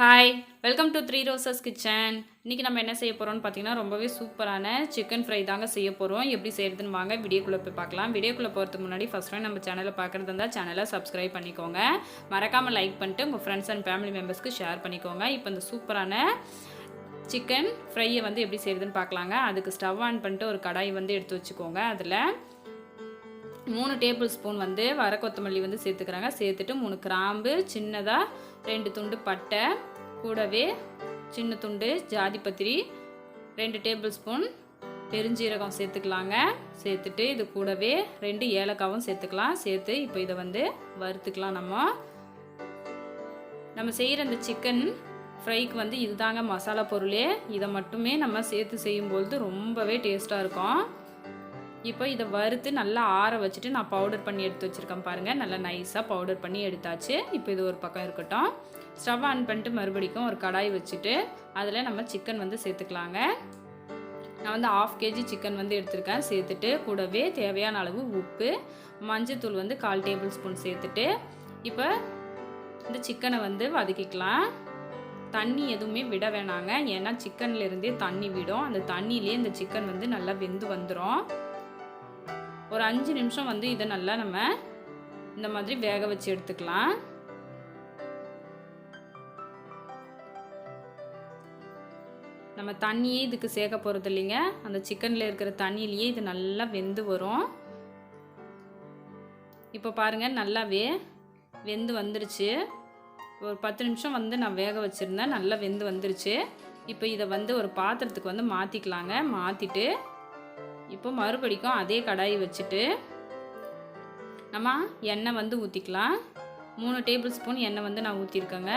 Hi welcome to three roses kitchen இன்றைக்கி நம்ம என்ன செய்ய போகிறோம்னு பார்த்தீங்கன்னா ரொம்பவே சூப்பரான சிக்கன் ஃப்ரை தாங்க செய்ய போகிறோம் எப்படி செய்கிறதுன்னு வாங்க வீடியோக்குள்ளே போய் பார்க்கலாம். வீடியோக்குள்ளே போகிறதுக்கு முன்னாடி ஃபஸ்ட் டைம் நம்ம சேனலை பார்க்குறது இருந்தால் சேனலை சப்ஸ்கிரைப் பண்ணிக்கோங்க. மறக்காமல் லைக் பண்ணிட்டு உங்கள் ஃப்ரெண்ட்ஸ் அண்ட் ஃபேமிலி மெம்பர்ஸ்க்கு ஷேர் பண்ணிக்கோங்க. இப்போ இந்த சூப்பரான சிக்கன் ஃப்ரையை வந்து எப்படி செய்கிறதுன்னு பார்க்கலாங்க. அதுக்கு ஸ்டவ் ஆன் பண்ணிட்டு ஒரு கடாய் வந்து எடுத்து வச்சுக்கோங்க. அதில் மூணு டேபிள் ஸ்பூன் வந்து வர கொத்தமல்லி வந்து சேர்த்துக்கிறாங்க. சேர்த்துட்டு மூணு கிராம்பு சின்னதாக ரெண்டு துண்டு பட்டை கூடவே சின்ன துண்டு ஜாதிபத்திரி ரெண்டு டேபிள் ஸ்பூன் பெருஞ்சீரகம் சேர்த்துக்கலாங்க. சேர்த்துட்டு இது கூடவே ரெண்டு ஏலக்காவும் சேர்த்துக்கலாம். சேர்த்து இப்போ இதை வந்து வறுத்துக்கலாம் நம்ம. நம்ம செய்கிற இந்த சிக்கன் ஃப்ரைக்கு வந்து இதுதாங்க மசாலா பொருளே. இதை மட்டுமே நம்ம சேர்த்து செய்யும்பொழுது ரொம்பவே டேஸ்ட்டாக இருக்கும். இப்போ இதை வறுத்து நல்லா ஆற வச்சுட்டு நான் பவுடர் பண்ணி எடுத்து வச்சுருக்கேன் பாருங்கள் நல்லா நைஸாக பவுடர் பண்ணி எடுத்தாச்சு. இப்போ இது ஒரு பக்கம் இருக்கட்டும். ஸ்டவ் ஆன் பண்ணிட்டு மறுபடிக்கும் ஒரு கடாய் வச்சுட்டு அதில் நம்ம சிக்கன் வந்து சேர்த்துக்கலாங்க. நான் வந்து ஆஃப் கேஜி சிக்கன் வந்து எடுத்திருக்கேன். சேர்த்துட்டு கூடவே தேவையான அளவு உப்பு மஞ்சத்தூள் வந்து கால் டேபிள் ஸ்பூன் சேர்த்துட்டு இப்போ இந்த சிக்கனை வந்து வதக்கிக்கலாம். தண்ணி எதுவுமே விட வேணாங்க. ஏன்னா சிக்கன்லேருந்தே தண்ணி விடும். அந்த தண்ணியிலே இந்த சிக்கன் வந்து நல்லா வெந்து வந்துடும் ஒரு அஞ்சு நிமிஷம் வந்து இதை நல்லா நம்ம இந்த மாதிரி வேக வச்சு எடுத்துக்கலாம். நம்ம தண்ணியே இதுக்கு சேர்க்க போகிறது இல்லைங்க. அந்த சிக்கனில் இருக்கிற தண்ணியிலேயே இது நல்லா வெந்து வரும். இப்போ பாருங்கள் நல்லாவே வெந்து வந்துருச்சு. ஒரு பத்து நிமிஷம் வந்து நான் வேக வச்சுருந்தேன். நல்லா வெந்து வந்துருச்சு. இப்போ இதை வந்து ஒரு பாத்திரத்துக்கு வந்து மாற்றிக்கலாங்க மாற்றிட்டு இப்போ மறுபடிக்கும் அதே கடாயை வச்சுட்டு நம்ம எண்ணெய் வந்து ஊற்றிக்கலாம் மூணு டேபிள் ஸ்பூன் எண்ணெய் வந்து நான் ஊற்றிருக்கேங்க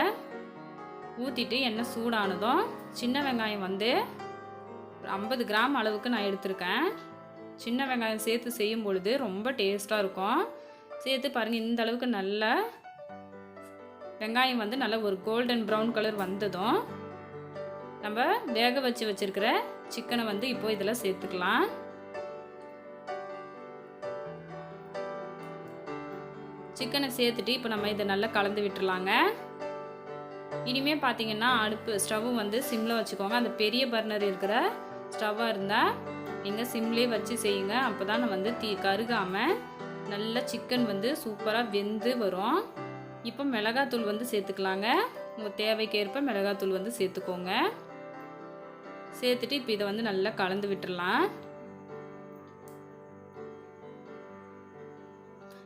ஊற்றிட்டு எண்ணெய் சூடானதும் சின்ன வெங்காயம் வந்து ஐம்பது கிராம் அளவுக்கு நான் எடுத்திருக்கேன். சின்ன வெங்காயம் சேர்த்து செய்யும் பொழுது ரொம்ப டேஸ்ட்டாக இருக்கும். சேர்த்து பாருங்கள் இந்த அளவுக்கு நல்ல வெங்காயம் வந்து நல்ல ஒரு கோல்டன் ப்ரௌன் கலர் வந்ததும் நம்ம வேக வச்சு வச்சுருக்கிற சிக்கனை வந்து இப்போ இதில் சேர்த்துக்கலாம். சிக்கனை சேர்த்துட்டு இப்போ நம்ம இதை நல்லா கலந்து விட்டுருலாங்க இனிமேல் பார்த்தீங்கன்னா அடுப்பு ஸ்டவ் வந்து சிம்மில் வச்சுக்கோங்க. அந்த பெரிய பர்னர் இருக்கிற ஸ்டவ்வாக இருந்தால் நீங்கள் சிம்லேயே வச்சு செய்யுங்க. அப்போ தான் வந்து தீ கருகாமல் நல்ல சிக்கன் வந்து சூப்பராக வெந்து வரும். இப்போ மிளகாத்தூள் வந்து சேர்த்துக்கலாங்க. உங்கள் தேவைக்கேற்ப மிளகாத்தூள் வந்து சேர்த்துக்கோங்க. சேர்த்துட்டு இப்போ இதை வந்து நல்லா கலந்து விட்டுடலாம்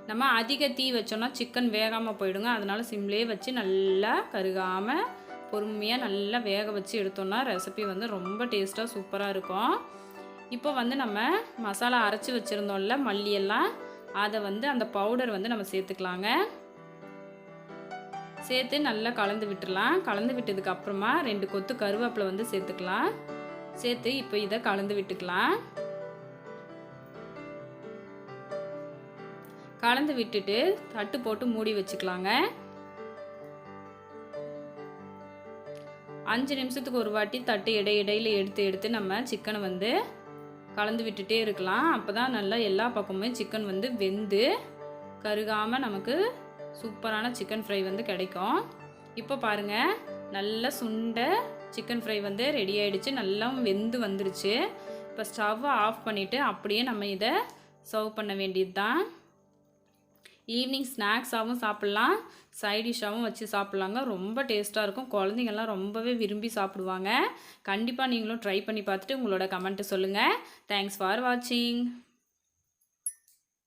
நம்ம அதிக தீ வச்சோன்னா சிக்கன் வேகாமல் போயிடுங்க. அதனால் சிம்லேயே வச்சு நல்லா கருகாமல் பொறுமையாக நல்லா வேக வச்சு எடுத்தோன்னா ரெசிபி வந்து ரொம்ப டேஸ்ட்டாக சூப்பராக இருக்கும். இப்போ வந்து நம்ம மசாலா அரைச்சி வச்சுருந்தோம்ல மல்லியெல்லாம் அதை வந்து அந்த பவுடர் வந்து நம்ம சேர்த்துக்கலாங்க. சேர்த்து நல்லா கலந்து விட்டுடலாம் கலந்து விட்டதுக்கு அப்புறமா ரெண்டு கொத்து கருவேப்பிலை வந்து சேர்த்துக்கலாம். சேர்த்து இப்போ இதை கலந்து விட்டுக்கலாம். கலந்து விட்டுட்டு தட்டு போட்டு மூடி வச்சுக்கலாங்க. அஞ்சு நிமிஷத்துக்கு ஒரு வாட்டி தட்டு இடை இடையில் எடுத்து எடுத்து நம்ம சிக்கனை வந்து கலந்து விட்டுட்டே இருக்கலாம். அப்போ தான் நல்லா எல்லா பக்கமுமே சிக்கன் வந்து வெந்து கருகாமல் நமக்கு சூப்பரான சிக்கன் ஃப்ரை வந்து கிடைக்கும். இப்போ பாருங்கள் நல்லா சுண்டை சிக்கன் ஃப்ரை வந்து ரெடி ஆகிடுச்சு நல்லா வெந்து வந்துருச்சு. இப்போ ஸ்டவ்வை ஆஃப் பண்ணிவிட்டு அப்படியே நம்ம இதை சர்வ் பண்ண வேண்டியது தான் ஈவினிங் ஸ்நாக்ஸாகவும் சாப்பிட்லாம். சைட் டிஷ்ஷாகவும் வச்சு சாப்பிட்லாங்க. ரொம்ப டேஸ்ட்டாக இருக்கும். குழந்தைங்கள்லாம் ரொம்பவே விரும்பி சாப்பிடுவாங்க. கண்டிப்பாக நீங்களும் ட்ரை பண்ணி பார்த்துட்டு உங்களோட கமெண்ட்டு சொல்லுங்கள் தேங்க்ஸ் ஃபார் வாட்சிங்